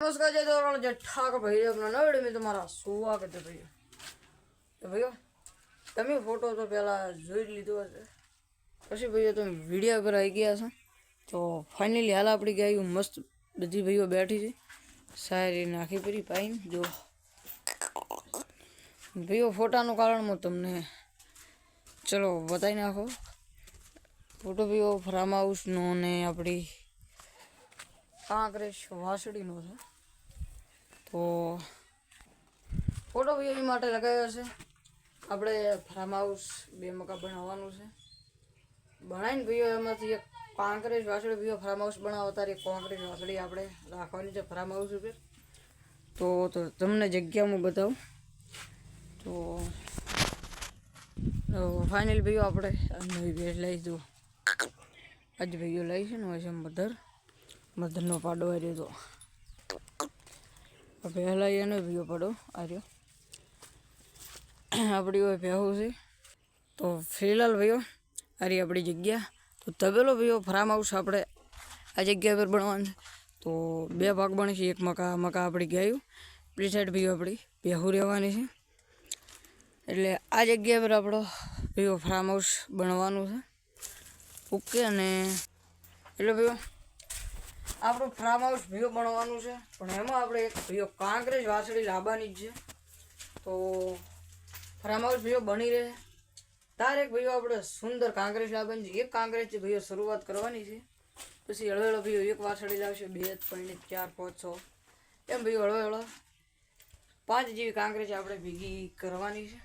नमस्कार जय तो दो जट्ठा का भैया अपना नव में तुम्हारा स्वागत है भैया। तो भैया तभी फ़ोटो तो पहला जो ली तो पशी भैया, तुम वीडियो पर आई गया सा तो फाइनली हाल आप गया मस्त बधी भैया बैठी थी। सारी नाखी पूरी पाई जो भैया फोटा कारण मैं तुमने, चलो बताई नाखो। फ़ोटो भैया फ्राम हाउस नो ने अपनी કાંકરેશ વાસડીનો છે તો ફોટો એ માટે લગાવ્યો છે. આપણે ફાર્મ હાઉસ બે મકા બનાવવાનું છે. બનાવીને ભાઈઓ એમાંથી એક કાંકરેશ વાસળી ભાઈઓ ફાર્મ હાઉસ બનાવો તારી કોંકરેશ વાસળી આપણે રાખવાની છે ફાર્મ હાઉસ ઉપર. તો તો તમને જગ્યા હું બતાવું. તો ફાઇનલ ભાઈઓ આપણે નવી ભેટ લઈ દઉં આજે ભાઈઓ લઈ છે ને હોય છે મધર મધરનો પાડો આ તો. પહેલાં એનો ભીઓ પાડો, આર્યો. આપણી હોય ભેહું છે. તો ફિલહાલ ભાઈઓ અરે આપણી જગ્યા. તો તબેલો ભાઈઓ ફાર્મ હાઉસ આપણે આ જગ્યા પર બનવાનું છે. તો બે ભાગ બને છે, એક મકા મકા આપણી ગાયું. પેલી સાઈડ ભાઈઓ આપણી ભેહું રહેવાની છે. એટલે આ જગ્યા પર આપણો ભાઈઓ ફાર્મ હાઉસ બનવાનું છે. ઓકે અને, એટલે ભાઈઓ આપણું ફાર્મ હાઉસ ભીઓ બનાવવાનું છે. પણ એમાં આપણે એક ભીઓ કાંકરેજ વાસળી લાવવાની જ છે. તો ફાર્મ હાઉસ ભીઓ બની રહે. તાર એક ભાઈઓ આપણે સુંદર કાંકરેજ લાવવાની છે. એક કાંકરેજ ભાઈઓ શરૂઆત કરવાની છે. પછી હળવે હળવે ભાઈઓ એક વાસળી લાવશે. બે, ત્રણ ચાર, પાંચ, છ. એમ ભાઈઓ હળવે હળવે પાંચ જેવી કાંકરેજ આપણે ભેગી કરવાની છે.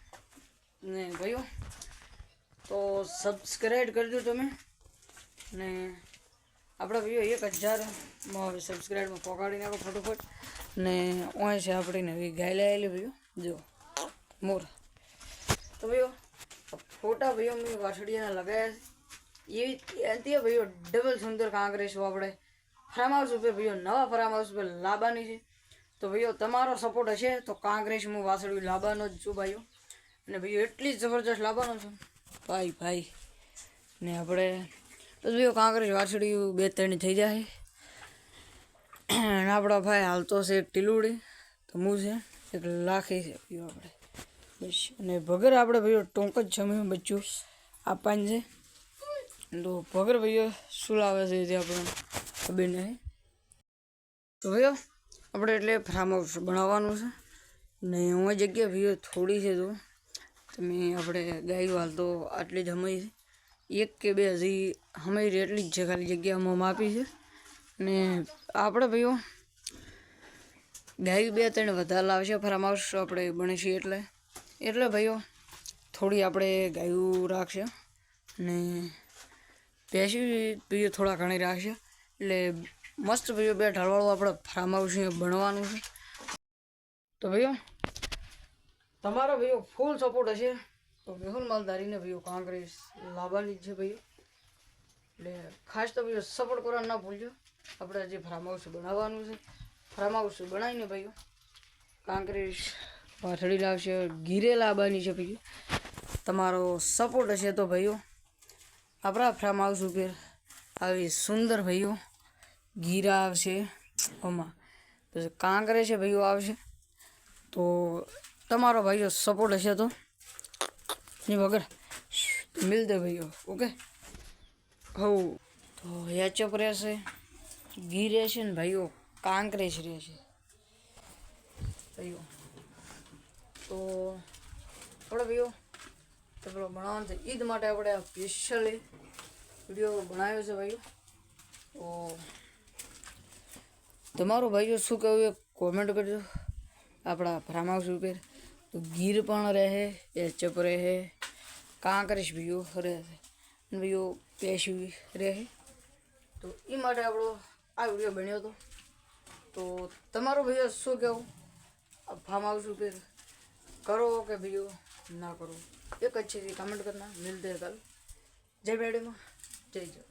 ને ભાઈઓ, તો સબસ્ક્રાઈબ કરજો તમે. ને આપણા ભાઈઓ એક હજારમાં સબસ્ક્રાઈબમાં પહોંચાડી નાખો ફટોફટ. ને ઓય છે આપણી નવી ગાય લાવેલી ભાઈઓ જો, મોર. તો ભાઈઓ ફોટા ભાઈઓ મેં વાછડીયાના લગાવ્યા છે. એવી તે ભાઈઓ ડબલ સુંદર કાંકરેશો આપણે. ફાર્મ હાઉસ ઉપર ભાઈઓ, નવા ફાર્મ હાઉસ ઉપર લાવવાની છે. તો ભાઈઓ, તમારો સપોર્ટ હશે તો કાંકરેશ હું વાસળ્યું લાવવાનો જ છું ભાઈઓ. અને ભાઈઓ, એટલી જ જબરજસ્ત લાવવાનો છું. ભાઈ ભાઈ. ને આપણે તો ભાઈઓ કાંકરેજ વાછડી બે ત્રણ થઈ જાય. અને આપણા ભાઈ હાલતો છે એક ટીલુડી, તો હું છે એક લાખી છે ભાઈઓ આપણે. બસ. અને ભગર આપણે ભાઈઓ ટોંક જ જમ્યું બચ્ચું. આપવાનું છે. તો ભગર ભાઈઓ શું લાવે છે તે આપણે ખબર નહીં. તો ભાઈઓ, આપણે એટલે ફાર્મ હાઉસ બનાવવાનું છે. ને હું જગ્યા ભાઈઓ થોડી છે તો તમે આપણે ગાયું હાલ તો આટલી જ છે. એક કે બે હજી અમારી એટલી જ છે જગ્યા અમે માપી છે. ને આપણે ભાઈઓ ગાય બે ત્રણ વધારે લાવશે ફરામ હાઉસ આપણે બને છે એટલે? એટલે ભાઈઓ થોડી આપણે ગાયું રાખશે ને પેશી ભાઈઓ થોડા ઘણી રાખશે. એટલે મસ્ત ભાઈઓ બે ઢાળવાળું આપણે ફાર્મ હાઉસ ભણવાનું છે. તો ભાઈઓ તમારો ભાઈઓ ફૂલ સપોર્ટ હશે. તો મેહુલ માલધારીને ભાઈઓ કોંગ્રેસ લાવવાની છે ભાઈઓ એટલે ખાસ તો ભાઈઓ સપોર્ટ કરવાનું ના ભૂલજો આપણે જે ફાર્મ હાઉસ બનાવવાનું છે, ફાર્મ હાઉસ બનાવીને ભાઈઓ કોંગ્રેસ પાથડી લાવશે ગીરે લાવવાની છે ભાઈઓ તમારો સપોર્ટ હશે તો ભાઈઓ આપણા ફાર્મ હાઉસ ઉપર આવી સુંદર ભાઈઓ ગીરા આવશે. ઓમાં પછી કાંકરે છે ભાઈઓ આવશે, તો તમારો ભાઈઓ સપોર્ટ હશે તો. વગર. મિલતે ભાઈઓ, ઓકે? હવ તો યાચપ રહેશે, ઘી રહેશે ને ભાઈઓ કાંકરેશ રહેશે. ભાઈઓ. તો આપણે ભાઈઓ તો પેલો બનાવવાનું છે. ઈદ માટે આપણે આ સ્પેશિયલી વીડિયો બનાવ્યો છે ભાઈઓ. તો, તમારું ભાઈઓ શું કહ્યું એ કોમેન્ટ કરજો. આપણા ફાર્મ હાઉસ ઉપર. તો ગીર પણ રહે એચપ રહે કાંકરેશ ભાઈઓ રહે ભાઈઓ પેશી રહે. તો એ માટે આપણો આ વીડિયો બન્યો હતો. તો તમારો ભાઈઓ શું કહેવું? ફાર્મ હાઉસ કે કરો કે ભાઈઓ ના કરો? એક અચ્છી કમેન્ટ કરના મિલતે કાલ. જય મેડમ જય જય